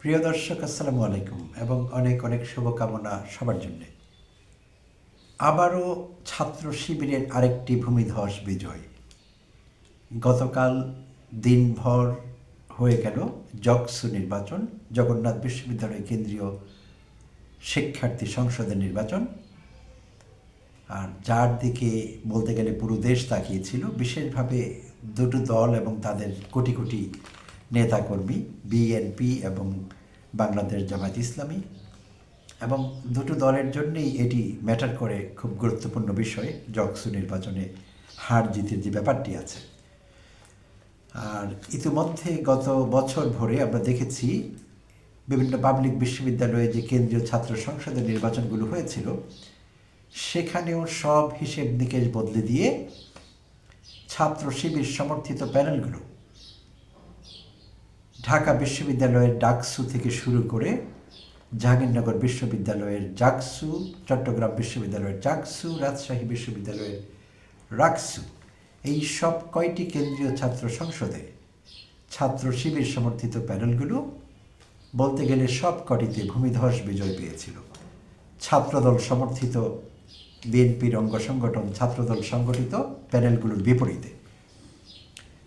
প্রিয় দর্শক, আসসালামু আলাইকুম এবং অনেক অনেক শুভকামনা সবার জন্য। আবারও ছাত্র শিবিরের আরেকটি ভূমিধস বিজয়। গতকাল দিনভর হয়ে গেল জকসু নির্বাচন, জগন্নাথ বিশ্ববিদ্যালয় কেন্দ্রীয় শিক্ষার্থী সংসদের নির্বাচন। আর যার দিকে বলতে গেলে পুরো দেশ তাকিয়েছিল বিশেষভাবে দুটো দল এবং তাদের কোটি কোটি নেতাকর্মী বিএনপি এবং বাংলাদেশ জামায়াত ইসলামী। এবং দুটো দলের জন্যেই এটি ম্যাটার করে খুব গুরুত্বপূর্ণ বিষয় জকসু নির্বাচনে হার জিতের যে ব্যাপারটি আছে। আর ইতিমধ্যে গত বছর ভরে আমরা দেখেছি বিভিন্ন পাবলিক বিশ্ববিদ্যালয়ে যে কেন্দ্রীয় ছাত্র সংসদের নির্বাচনগুলো হয়েছিল, সেখানেও সব হিসেব নিকেশ বদলে দিয়ে ছাত্র শিবির সমর্থিত প্যানেলগুলো ঢাকা বিশ্ববিদ্যালয়ের ডাকসু থেকে শুরু করে জাহাঙ্গীরনগর বিশ্ববিদ্যালয়ের জাকসু, চট্টগ্রাম বিশ্ববিদ্যালয়ের জাকসু, রাজশাহী বিশ্ববিদ্যালয়ের রাকসু, এই সব কয়টি কেন্দ্রীয় ছাত্র সংসদে ছাত্র শিবির সমর্থিত প্যানেলগুলো বলতে গেলে সব কটিতে ভূমিধস বিজয় পেয়েছিল। ছাত্রদল সমর্থিত বিএনপির অঙ্গ সংগঠন ছাত্রদল সংগঠিত প্যানেলগুলোর বিপরীতে।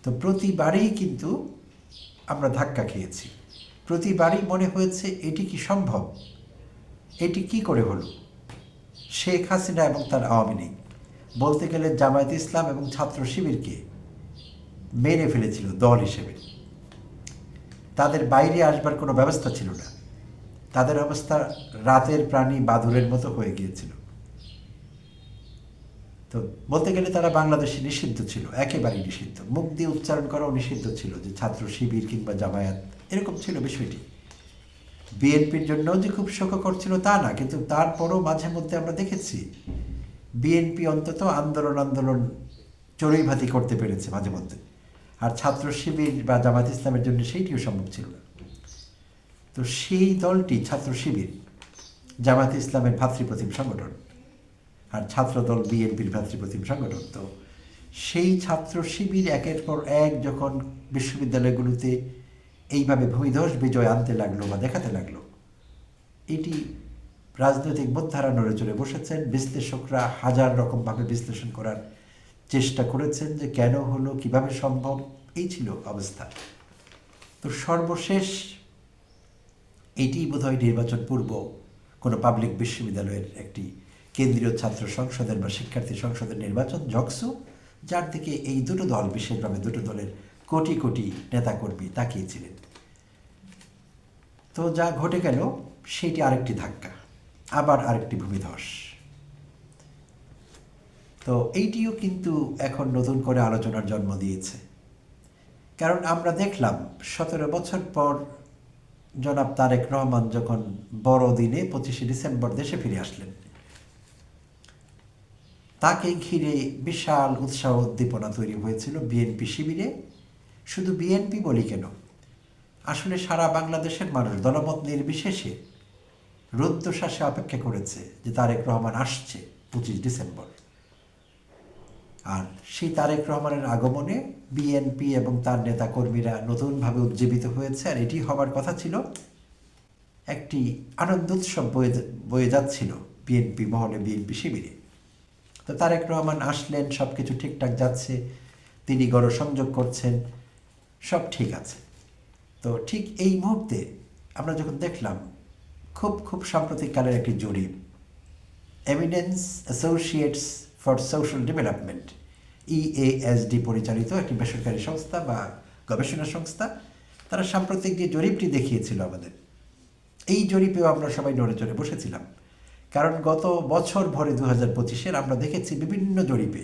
তো প্রতিবারেই কিন্তু আমরা ধাক্কা খেয়েছি। প্রতিবারই মনে হয়েছে, এটি কি সম্ভব? এটি কি করে হলো? শেখ হাসিনা এবং তার আওয়ামী লীগ। বলতে গেলে জামায়াত ইসলাম এবং ছাত্র শিবিরকে মেরে ফেলেছিল দল হিসেবে। তাদের বাইরে আসবার কোনো ব্যবস্থা ছিল না। তাদের অবস্থা রাতের প্রাণী বাদুরের মতো হয়ে গিয়েছিল। তো বলতে গেলে তারা বাংলাদেশে নিষিদ্ধ ছিল, একেবারেই নিষিদ্ধ। মুখ দিয়ে উচ্চারণ করাও নিষিদ্ধ ছিল যে ছাত্র শিবির কিংবা জামায়াত, এরকম ছিল বিষয়টি। বিএনপির জন্যও যে খুব শোককর ছিল তা না, কিন্তু তারপরও মাঝে মধ্যে আমরা দেখেছি, বিএনপি অন্তত আন্দোলন আন্দোলন চড়ুইভাতি করতে পেরেছে মাঝে মধ্যে। আর ছাত্র শিবির বা জামাত ইসলামের জন্য সেইটিও সম্ভব ছিল না। তো সেই দলটি, ছাত্র শিবির জামাত ইসলামের ভাতৃপ্রতিম সংগঠন আর ছাত্রদল বিএনপির ভাতৃপ্রতিম সংগঠন তো। সেই ছাত্র শিবির একের পর এক যখন বিশ্ববিদ্যালয়গুলোতে এইভাবে ভূমিধস বিজয় আনতে লাগল বা দেখাতে লাগল, এটি রাজনৈতিক বোদ্ধারা নড়ে চড়ে বসেছেন। বিশ্লেষকরা হাজার রকমভাবে বিশ্লেষণ করার চেষ্টা করেছেন যে কেন হলো, কীভাবে সম্ভব, এই ছিল অবস্থা। তো সর্বশেষ এটি বোধহয় নির্বাচন পূর্ব কোনো পাবলিক বিশ্ববিদ্যালয়ের একটি কেন্দ্রীয় ছাত্র সংসদের বা শিক্ষার্থী সংসদের নির্বাচন জকসু যার দিকে এই দুটো দল বিশেষভাবে দুটো দলের কোটি কোটি নেতাকর্মী তাকিয়েছিলেন। তো যা ঘটে গেল সেটি আরেকটি ধাক্কা, আবার আরেকটি ভূমিধস। তো এইটিও কিন্তু এখন নতুন করে আলোচনার জন্ম দিয়েছে। কারণ আমরা দেখলাম, সতেরো বছর পর জনাব তারেক রহমান যখন বড়দিনে পঁচিশে ডিসেম্বর দেশে ফিরে আসলেন তাকে ঘিরে বিশাল উৎসাহ উদ্দীপনা তৈরি হয়েছিল বিএনপি শিবিরে। শুধু বিএনপি বলি কেন? আসলে সারা বাংলাদেশের মানুষ দলমত নির্বিশেষে রুদ্ধশ্বাসে অপেক্ষা করেছে যে তারেক রহমান আসছে পঁচিশ ডিসেম্বর। আর সেই তারেক রহমানের আগমনে বিএনপি এবং তার নেতাকর্মীরা নতুনভাবে উজ্জীবিত হয়েছে আর এটি হবার কথা ছিল, একটি আনন্দ উৎসব বয়ে বয়ে যাচ্ছিল বিএনপি মহলে বিএনপি শিবিরে। তো তারেক রহমান আসলেন সব কিছু ঠিকঠাক যাচ্ছে, তিনি গণসংযোগ করছেন, সব ঠিক আছে। তো ঠিক এই মুহূর্তে আমরা যখন দেখলাম, খুব খুব সাম্প্রতিককালের একটি জরিপ evidence associates for social development EASD পরিচালিত একটি বেসরকারি সংস্থা বা গবেষণা সংস্থা, তারা সাম্প্রতিক যে জরিপটি দেখিয়েছিল আমাদের, এই জরিপেও আমরা সবাই নড়ে চড়ে বসেছিলাম। কারণ গত বছর ভরে দু হাজার পঁচিশের আমরা দেখেছি বিভিন্ন জরিপে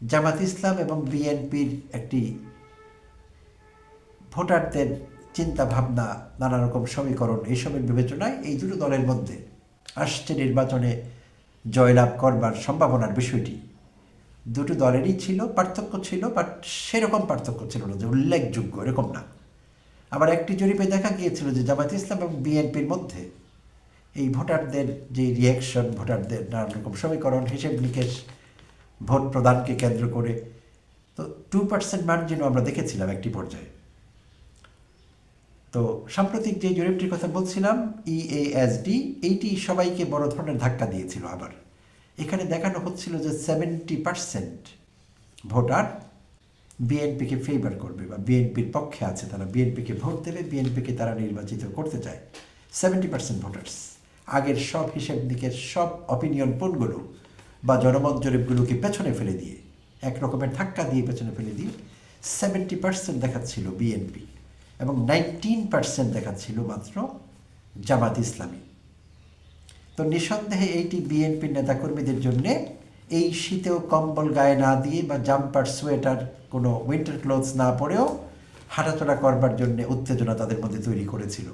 জামাত ইসলাম এবং বিএনপির একটি ভোটারদের চিন্তা ভাবনা নানা রকম সমীকরণ এইসবের বিবেচনায় এই দুটো দলের মধ্যে আসছে নির্বাচনে জয়লাভ করবার সম্ভাবনার বিষয়টি। দুটো দলেরই ছিল, পার্থক্য ছিল, বাট সেরকম পার্থক্য ছিল না, যে উল্লেখযোগ্য, এরকম না। আবার একটি জরিপে দেখা গিয়েছিল যে জামাত ইসলাম এবং বিএনপির মধ্যে এই ভোটারদের যে রিয়াকশন ভোটারদের নানান রকম সমীকরণ, হিসেব নিকেশ, ভোট প্রদানকে কেন্দ্র করে, তো টু পার্সেন্ট মার্জিনও আমরা দেখেছিলাম একটি পর্যায়ে। তো সাম্প্রতিক যে জরিপটির কথা বলছিলাম E ইএএসডি এইটি সবাইকে বড় ধরনের ধাক্কা দিয়েছিল আবার। এখানে দেখানো হচ্ছিল যে সেভেন্টি পার্সেন্ট ভোটার বিএনপিকে ফেভার করবে বা বিএনপির পক্ষে আছে তারা। বিএনপিকে ভোট দেবে বিএনপিকে তারা নির্বাচিত করতে চায়। সেভেন্টি পার্সেন্ট ভোটার্স আগের সব হিসেব দিকের সব অপিনিয়ন পোলগুলো বা জনমত জরিপগুলোকে পেছনে ফেলে দিয়ে, এক রকমের ধাক্কা দিয়ে পেছনে ফেলে দিয়ে সেভেন্টি পার্সেন্ট দেখাচ্ছিল বিএনপি এবং নাইনটিন পার্সেন্ট দেখাচ্ছিল মাত্র জামাত ইসলামী। তো নিঃসন্দেহে এইটি বিএনপির নেতাকর্মীদের জন্যে এই শীতেও কম্বল গায়ে না দিয়ে বা জাম্পার, সোয়েটার, কোনো উইন্টার ক্লোথস না পরেও হাঁটাচলা করবার জন্য উত্তেজনা তাদের মধ্যে তৈরি করেছিল।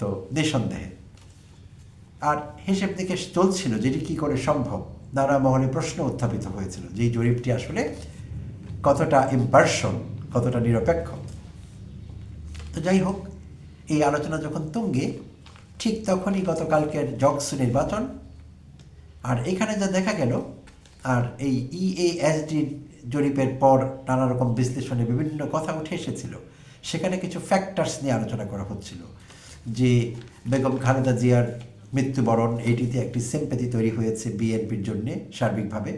তো নিঃসন্দেহে। আর হিসেব দিকে চলছিল যেটি কি করে সম্ভব? নানা মহলে প্রশ্ন উত্থাপিত হয়েছিল যে এই জরিপটি আসলে কতটা ইম্পার্শন কতটা নিরপেক্ষ? তো যাই হোক, এই আলোচনা যখন তুঙ্গে, ঠিক তখনই গতকালকের জকস নির্বাচন, আর এখানে যা দেখা গেল, আর এই E ইএএসডির জরিপের পর নানা রকম বিশ্লেষণে বিভিন্ন কথা উঠে এসেছিল। সেখানে কিছু ফ্যাক্টরস নিয়ে আলোচনা করা হচ্ছিল। যে বেগম খালেদা জিয়ার মৃত্যুবরণ, এটিতে একটি সিম্পেথি তৈরি হয়েছে বিএনপির জন্যে সার্বিকভাবে।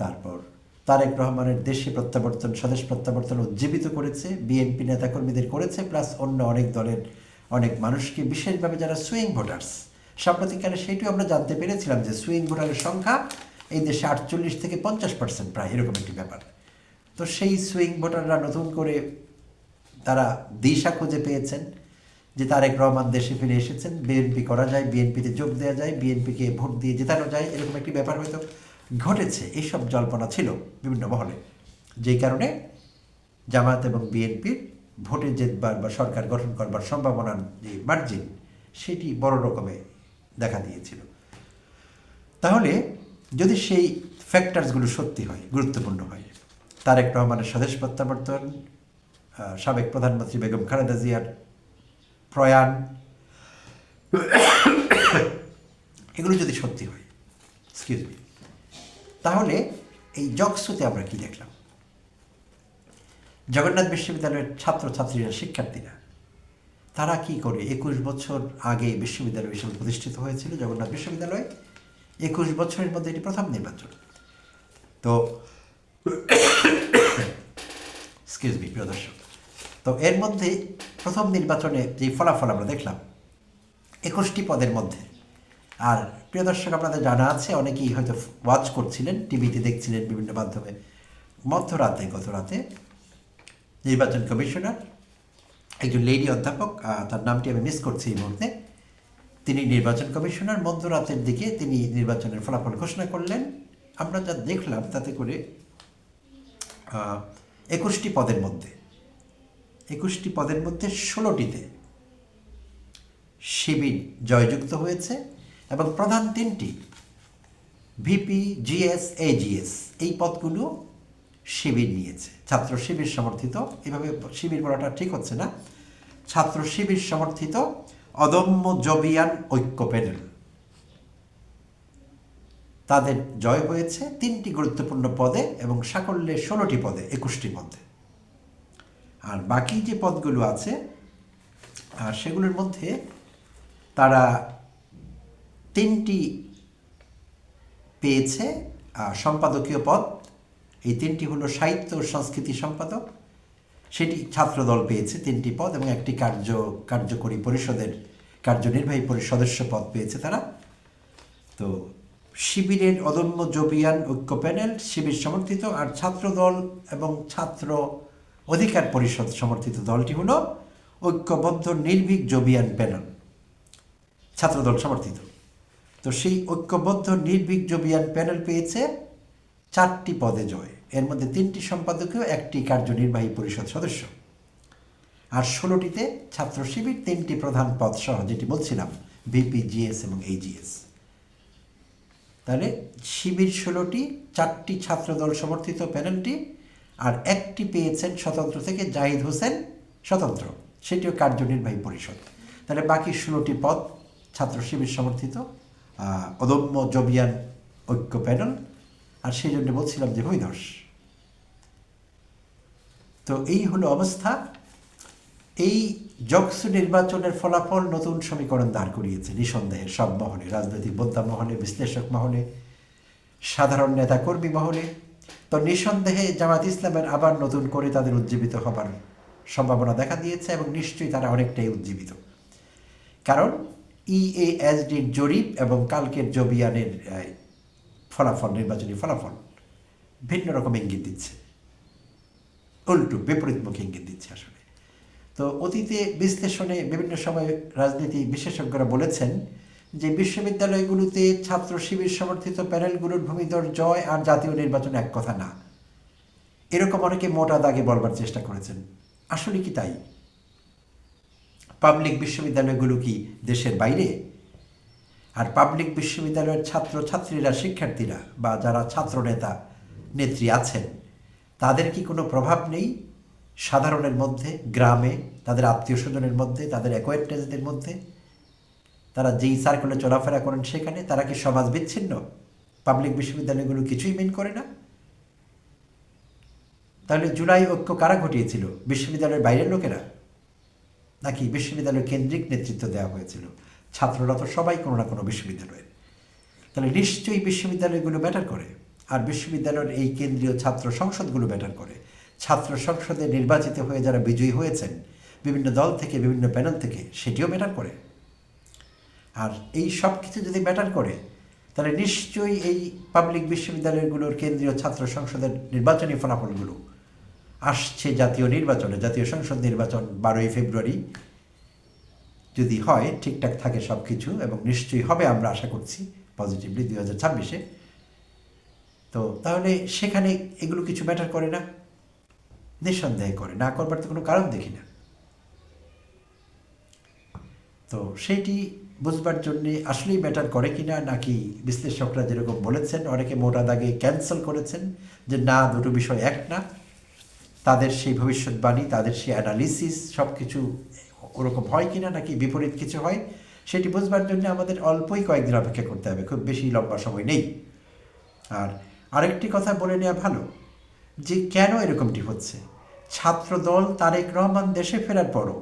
তারপর তারেক রহমানের দেশে প্রত্যাবর্তন, স্বদেশ প্রত্যাবর্তন উজ্জীবিত করেছে। বিএনপি নেতাকর্মীদের করেছে, প্লাস অন্য অনেক দলের অনেক মানুষকে, বিশেষভাবে যারা সুইং ভোটার্স। সাম্প্রতিককালে সেইটিও আমরা জানতে পেরেছিলাম যে সুইং ভোটারের সংখ্যা এই দেশে আটচল্লিশ থেকে পঞ্চাশ পার্সেন্ট প্রায়, এরকম একটি ব্যাপার। তো সেই সুইং ভোটাররা নতুন করে তারা দিশা খুঁজে পেয়েছেন। যে তারেক রহমান দেশে ফিরে এসেছেন, বিএনপি করা যায়, বিএনপিতে যোগ দেওয়া যায়, বিএনপিকে ভোট দিয়ে জেতানো যায়, এরকম একটি ব্যাপার হয়তো ঘটেছে। এইসব জল্পনা ছিল বিভিন্ন মহলে। যেই কারণে জামাত এবং বিএনপির ভোটে জেতবার বা সরকার গঠন করবার সম্ভাবনার যে মার্জিন সেটি বড় রকমে দেখা দিয়েছিল। তাহলে যদি সেই ফ্যাক্টরসগুলো সত্যি হয়, গুরুত্বপূর্ণ হয়, তারেক রহমানের স্বদেশ প্রত্যাবর্তন সাবেক প্রধানমন্ত্রী বেগম খালেদা জিয়ার প্রয়াণ। এগুলো যদি সত্যি হয় এক্সকিউজ মি তাহলে এই জগসুতে আমরা কি দেখলাম? জগন্নাথ বিশ্ববিদ্যালয়ের ছাত্রছাত্রীরা, শিক্ষার্থীরা, তারা কি করে? একুশ বছর আগে বিশ্ববিদ্যালয় হিসেবে প্রতিষ্ঠিত হয়েছিল, জগন্নাথ বিশ্ববিদ্যালয়। একুশ বছরের মধ্যে এটি প্রথম নির্বাচন। তো এক্সকিউজ মি প্রিয় দর্শক, তো এর মধ্যে প্রথম নির্বাচনে যে ফলাফল আমরা দেখলাম, একুশটি পদের মধ্যে। আর প্রিয় দর্শক, আপনাদের জানা আছে, অনেকেই হয়তো ওয়াচ করছিলেন, টিভিতে দেখছিলেন বিভিন্ন মাধ্যমে। মধ্যরাতে গত রাতে নির্বাচন কমিশনার, একজন লেডি অধ্যাপক তার নামটি আমি মিস করছি এই মুহূর্তে, তিনি নির্বাচন কমিশনার, মধ্যরাতের দিকে তিনি নির্বাচনের ফলাফল ঘোষণা করলেন। আমরা যা দেখলাম তাতে করে একুশটি পদের মধ্যে একুশটি পদের মধ্যে ষোলোটিতে শিবির জয়যুক্ত হয়েছে এবং প্রধান তিনটি ভিপি, জিএস, এজিএস এই পদগুলো শিবির নিয়েছে। ছাত্র শিবির সমর্থিত, এভাবে শিবির বলাটা ঠিক হচ্ছে না। ছাত্র শিবির সমর্থিত অদম্য জবিয়ান ঐক্য প্যানেল। তাদের জয় হয়েছে তিনটি গুরুত্বপূর্ণ পদে এবং সাকল্যে ষোলোটি পদে, একুশটি মধ্যে আর বাকি যে পদগুলো আছে আর সেগুলোর মধ্যে তারা তিনটি পেয়েছে আহ, সম্পাদকীয় পদ এই তিনটি হলো সাহিত্য ও সংস্কৃতি সম্পাদক। সেটি ছাত্রদল পেয়েছে তিনটি পদ এবং একটি কার্য কার্যকরী পরিষদের কার্যনির্বাহী পরিষদ সদস্য পদ পেয়েছে তারা। তো শিবিরের অদম্য জবিয়ান ঐক্য প্যানেল শিবির সমর্থিত আর ছাত্রদল এবং ছাত্র অধিকার পরিষদ সমর্থিত দলটি হল ঐক্যবদ্ধ, নির্ভীক জবিয়ান প্যানেল ছাত্রদল সমর্থিত। তো সেই ঐক্যবদ্ধ, নির্ভীক জবিয়ান প্যানেল পেয়েছে চারটি পদে জয়। এর মধ্যে তিনটি সম্পাদকীয়, একটি কার্যনির্বাহী পরিষদ সদস্য। আর ষোলোটিতে ছাত্র শিবির তিনটি প্রধান পদ সহ, যেটি বলছিলাম, ভিপি, জিএস এবং এইজিএস। তাহলে শিবির ষোলোটি, চারটি ছাত্রদল সমর্থিত প্যানেলটি আর একটি পেয়েছেন স্বতন্ত্র থেকে জাহিদ হোসেন স্বতন্ত্র। সেটিও কার্যনির্বাহী পরিষদ। তাহলে বাকি ষোলোটি পদ ছাত্র শিবির সমর্থিত অদম্য জবিয়ান ঐক্য প্যানেল। আর সেই জন্য বলছিলাম যে ভূমিধস তো এই হলো অবস্থা। এই জকসু নির্বাচনের ফলাফল নতুন সমীকরণ দাঁড় করিয়েছে নিঃসন্দেহে সব মহলে, রাজনৈতিক বোদ্ধা মহলে, বিশ্লেষক মহলে, সাধারণ নেতা কর্মী মহলে। তো নিঃসন্দেহে জামাত ইসলামের আবার নতুন করে তাদের উজ্জীবিত হবার সম্ভাবনা দেখা দিয়েছে এবং নিশ্চয়ই তারা অনেকটাই উজ্জীবিত। কারণ E ইএএসডির জরিপ এবং কালকের জবিয়ানের ফলাফল, নির্বাচনী ফলাফল ভিন্ন রকম ইঙ্গিত দিচ্ছে। উল্টো বিপরীতমুখী ইঙ্গিত দিচ্ছে আসলে। তো অতীতে বিশ্লেষণে বিভিন্ন সময় রাজনীতি বিশেষজ্ঞরা বলেছেন যে বিশ্ববিদ্যালয়গুলোতে ছাত্র শিবির সমর্থিত প্যানেলগুলোর ভূমিধর জয় আর জাতীয় নির্বাচন এক কথা না। এরকম অনেকে মোটা দাগে বলবার চেষ্টা করেছেন। আসলে কি তাই? পাবলিক বিশ্ববিদ্যালয়গুলো কি দেশের বাইরে? আর পাবলিক বিশ্ববিদ্যালয়ের ছাত্র ছাত্রীরা শিক্ষার্থীরা বা যারা ছাত্র নেতা নেত্রী আছেন, তাদের কি কোনো প্রভাব নেই? সাধারণের মধ্যে, গ্রামে, তাদের আত্মীয় স্বজনের মধ্যে, তাদের অ্যাকোয়েন্টেন্সদের মধ্যে? তারা যেই সার্কেলে চলাফেরা করেন সেখানে তারা কি সমাজ বিচ্ছিন্ন? পাবলিক বিশ্ববিদ্যালয়গুলো কিছুই মেন করে না? তাহলে জুলাই ঐক্য কারা ঘটিয়েছিল? বিশ্ববিদ্যালয়ের বাইরের লোকেরা? নাকি বিশ্ববিদ্যালয় কেন্দ্রিক নেতৃত্ব দেওয়া হয়েছিল? ছাত্ররা তো সবাই কোনো না কোনো বিশ্ববিদ্যালয়ের। তাহলে নিশ্চয়ই বিশ্ববিদ্যালয়গুলো ব্যাটার করে। আর বিশ্ববিদ্যালয়ের এই কেন্দ্রীয় ছাত্র সংসদগুলো ব্যাটার করে। ছাত্র সংসদে নির্বাচিত হয়ে যারা বিজয়ী হয়েছেন, বিভিন্ন দল থেকে, বিভিন্ন প্যানেল থেকে, সেটিও ম্যাটার করে। আর এই সব কিছু যদি ম্যাটার করে, তাহলে নিশ্চয়ই এই পাবলিক বিশ্ববিদ্যালয়গুলোর কেন্দ্রীয় ছাত্র সংসদের নির্বাচনী ফলাফলগুলো আসছে জাতীয় নির্বাচনে। জাতীয় সংসদ নির্বাচন বারোই ফেব্রুয়ারি যদি হয়, ঠিকঠাক থাকে সব কিছু এবং নিশ্চয়ই হবে আমরা আশা করছি পজিটিভলি দুই হাজার ছাব্বিশে। তো তাহলে সেখানে এগুলো কিছু ম্যাটার করে না? নিঃসন্দেহে করে। না করবার তো কোনো কারণ দেখি না। তো সেইটি বুঝবার জন্যে আসলেই ম্যাটার করে কিনা নাকি বিশ্লেষকরা যেরকম বলেছেন, অনেকে মোটা দাগে ক্যান্সেল করেছেন যে না, দুটো বিষয় এক না। তাদের সেই ভবিষ্যৎবাণী, তাদের সেই অ্যানালিসিস সব কিছু ওরকম হয় কিনা নাকি বিপরীত কিছু হয়, সেটি বুঝবার জন্য আমাদের অল্পই কয়েকদিন অপেক্ষা করতে হবে, খুব বেশি লম্বা সময় নেই। আর আরেকটি কথা বলে নেওয়া ভালো, যে কেন এরকমটি হচ্ছে? ছাত্রদল তারেক রহমান দেশে ফেরার পরও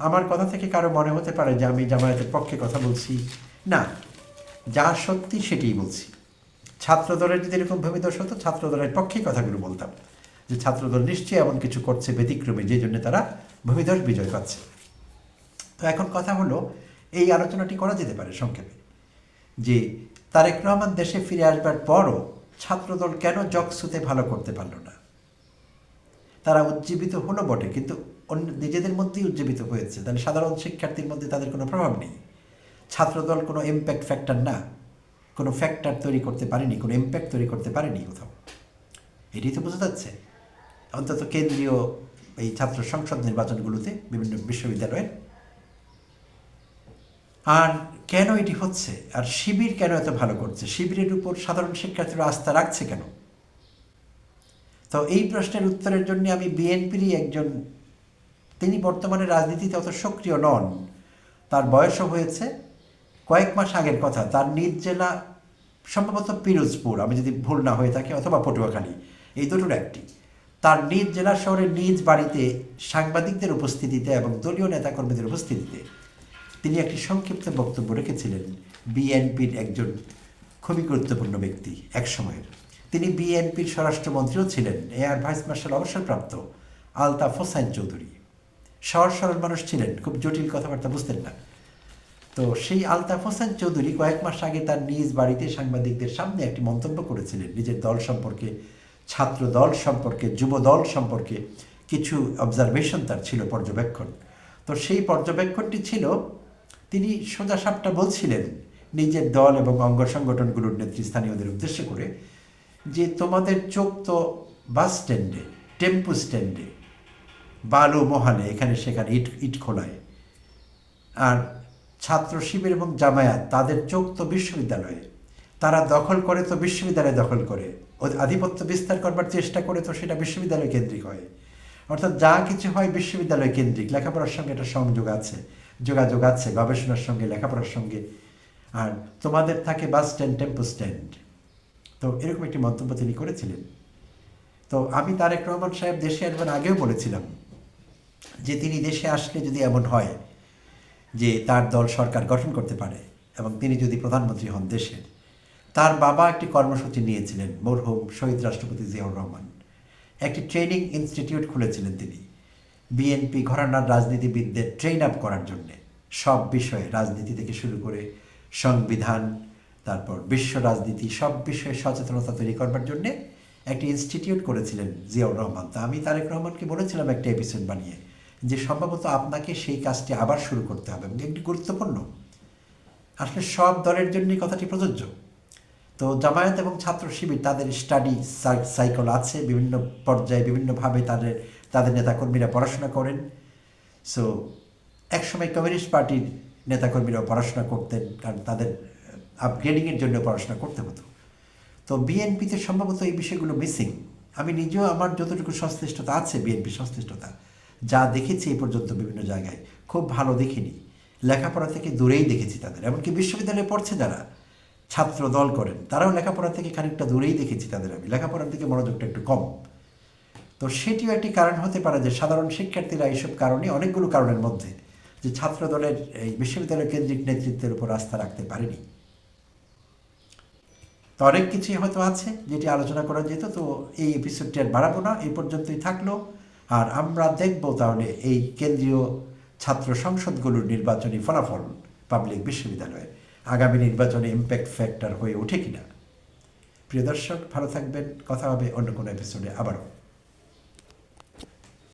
আমার কথা থেকে কারও মনে হতে পারে যে আমি জামায়াতের পক্ষে কথা বলছি। না, যা সত্যি সেটিই বলছি। ছাত্রদলের যদি এরকম ভূমিদোষ হতো, ছাত্রদলের পক্ষেই কথাগুলো বলতাম যে ছাত্রদল নিশ্চয়ই এমন কিছু করছে ব্যতিক্রমে, যে জন্য তারা ভূমিদোষ বিজয় পাচ্ছে। তো এখন কথা হলো, এই আলোচনাটি করা যেতে পারে সংক্ষেপে। যে তারেক রহমান দেশে ফিরে আসবার পরও ছাত্রদল কেন জকসুতে ভালো করতে পারল না? তারা উজ্জীবিত হলো বটে, কিন্তু অন্য নিজেদের মধ্যেই উজ্জীবিত হয়েছে। তাহলে সাধারণ শিক্ষার্থীর মধ্যে তাদের কোনো প্রভাব নেই। ছাত্রদল কোনো ইম্প্যাক্ট ফ্যাক্টর না। কোনো ফ্যাক্টর তৈরি করতে পারেনি, কোনো ইম্প্যাক্ট তৈরি করতে পারেনি কোথাও। এটাই তো বোঝা যাচ্ছে। অন্তত কেন্দ্রীয় এই ছাত্র সংসদ নির্বাচনগুলোতে বিভিন্ন বিশ্ববিদ্যালয়ের। আর কেন এটি হচ্ছে? আর শিবির কেন এত ভালো করছে? শিবিরের উপর সাধারণ শিক্ষার্থীরা আস্থা রাখছে কেন? তো এই প্রশ্নের উত্তরের জন্য আমি বিএনপিরই একজন তিনি বর্তমানে রাজনীতিতে অত সক্রিয় নন। তার বয়সও হয়েছে কয়েক মাস আগের কথা। তার নিজ জেলা সম্ভবত পিরোজপুর, আমি যদি ভুল না হয়ে থাকি, অথবা পটুয়াখালী, এই দুটোর একটি। তার নিজ জেলা শহরের নিজ বাড়িতে সাংবাদিকদের উপস্থিতিতে এবং দলীয় নেতাকর্মীদের উপস্থিতিতে তিনি একটি সংক্ষিপ্ত বক্তব্য রেখেছিলেন। বিএনপির একজন খুবই গুরুত্বপূর্ণ ব্যক্তি এক সময়ের তিনি বিএনপির স্বরাষ্ট্রমন্ত্রীও ছিলেন। এয়ার ভাইস মার্শাল অবসরপ্রাপ্ত আলতাফ হোসাইন চৌধুরী। সহজ সরল মানুষ ছিলেন, খুব জটিল কথাবার্তা বুঝতেন না। তো সেই আলতাফ হোসেন চৌধুরী কয়েক মাস আগে তার নিজ বাড়িতে সাংবাদিকদের সামনে একটি মন্তব্য করেছিলেন, নিজের দল সম্পর্কে, ছাত্র দল সম্পর্কে, যুব দল সম্পর্কে কিছু অবজারভেশন তার ছিল পর্যবেক্ষণ। তো সেই পর্যবেক্ষণটি ছিল, তিনি সোজা সাপটা বলছিলেন, নিজের দল এবং অঙ্গ সংগঠনগুলোর নেতৃস্থানীয়দের উদ্দেশ্য করে, যে তোমাদের চোখ তো বাস স্ট্যান্ডে, টেম্পু স্ট্যান্ডে বালু মহালে, এখানে সেখানে ইট ইট খোলায়। আর ছাত্র শিবির এবং জামায়াত তাদের চোখ তো বিশ্ববিদ্যালয়ে। তারা দখল করে তো বিশ্ববিদ্যালয়ে দখল করে। ও আধিপত্য বিস্তার করবার চেষ্টা করে তো সেটা বিশ্ববিদ্যালয় কেন্দ্রিক হয়। অর্থাৎ যা কিছু হয় বিশ্ববিদ্যালয় কেন্দ্রিক। লেখাপড়ার সঙ্গে একটা সংযোগ আছে, যোগাযোগ আছে, গবেষণার সঙ্গে, লেখাপড়ার সঙ্গে। আর তোমাদের থাকে বাস স্ট্যান্ড, টেম্পো স্ট্যান্ড। তো এরকম একটি মন্তব্য তিনি করেছিলেন। তো আমি তারেক রহমান সাহেব দেশে আসবার আগেও বলেছিলাম যে তিনি দেশে আসলে যদি এমন হয় যে তার দল সরকার গঠন করতে পারে এবং তিনি যদি প্রধানমন্ত্রী হন দেশের, তার বাবা একটি কর্মসূচি নিয়েছিলেন মরহুম শহীদ রাষ্ট্রপতি জিয়াউর রহমান। একটি ট্রেনিং ইনস্টিটিউট খুলেছিলেন তিনি বিএনপি ঘরানার রাজনীতিবিদদের ট্রেন আপ করার জন্যে। সব বিষয়ে রাজনীতি থেকে শুরু করে সংবিধান, তারপর বিশ্ব রাজনীতি, সব বিষয়ে সচেতনতা তৈরি করবার জন্যে একটি ইনস্টিটিউট করেছিলেন জিয়াউর রহমান। তা আমি তারেক রহমানকে বলেছিলাম একটা এপিসোড বানিয়ে। যে সম্ভবত আপনাকে সেই কাজটি আবার শুরু করতে হবে। একটি গুরুত্বপূর্ণ। আসলে সব দলের জন্যই কথাটি প্রযোজ্য। তো জামায়াত এবং ছাত্র শিবির তাদের স্টাডি সাইকেল আছে। বিভিন্ন পর্যায়ে বিভিন্নভাবে তাদের তাদের নেতাকর্মীরা পড়াশোনা করেন। সো, একসময় কমিউনিস্ট পার্টির নেতাকর্মীরাও পড়াশোনা করতেন। কারণ তাদের আপগ্রেডিংয়ের জন্য পড়াশোনা করতে হতো। তো বিএনপিতে সম্ভবত এই বিষয়গুলো মিসিং। আমি নিজেও আমার যতটুকু সংশ্লিষ্টতা আছে বিএনপি সংশ্লিষ্টতা যা দেখেছি এই পর্যন্ত বিভিন্ন জায়গায়। খুব ভালো দেখিনি। লেখাপড়া থেকে দূরেই দেখেছি তাদের। এমনকি বিশ্ববিদ্যালয়ে পড়ছে যারা, ছাত্র দল করেন, তারাও লেখাপড়া থেকে খানিকটা দূরেই দেখেছি তাদের আমি। লেখাপড়ার দিকে মনোযোগটা একটু কম। তো সেটিও একটি কারণ হতে পারে যে, সাধারণ শিক্ষার্থীরা এইসব কারণে অনেকগুলো কারণের মধ্যে, যে ছাত্র দলের এই বিশ্ববিদ্যালয় কেন্দ্রিক নেতৃত্বের উপর আস্থা রাখতে পারেনি। তো অনেক কিছুই হয়তো আছে, যেটি আলোচনা করা যেত, তো এই এপিসোডটি আর বাড়াবো না। এই পর্যন্তই থাকল। আর আমরা দেখব তাহলে এই কেন্দ্রীয় ছাত্র সংসদগুলোর নির্বাচনী ফলাফল পাবলিক বিশ্ববিদ্যালয়ে আগামী নির্বাচনে ইম্প্যাক্ট ফ্যাক্টর হয়ে ওঠে কিনা। প্রিয় দর্শক, ভালো থাকবেন। কথা হবে অন্য কোনো এপিসোডে আবারও।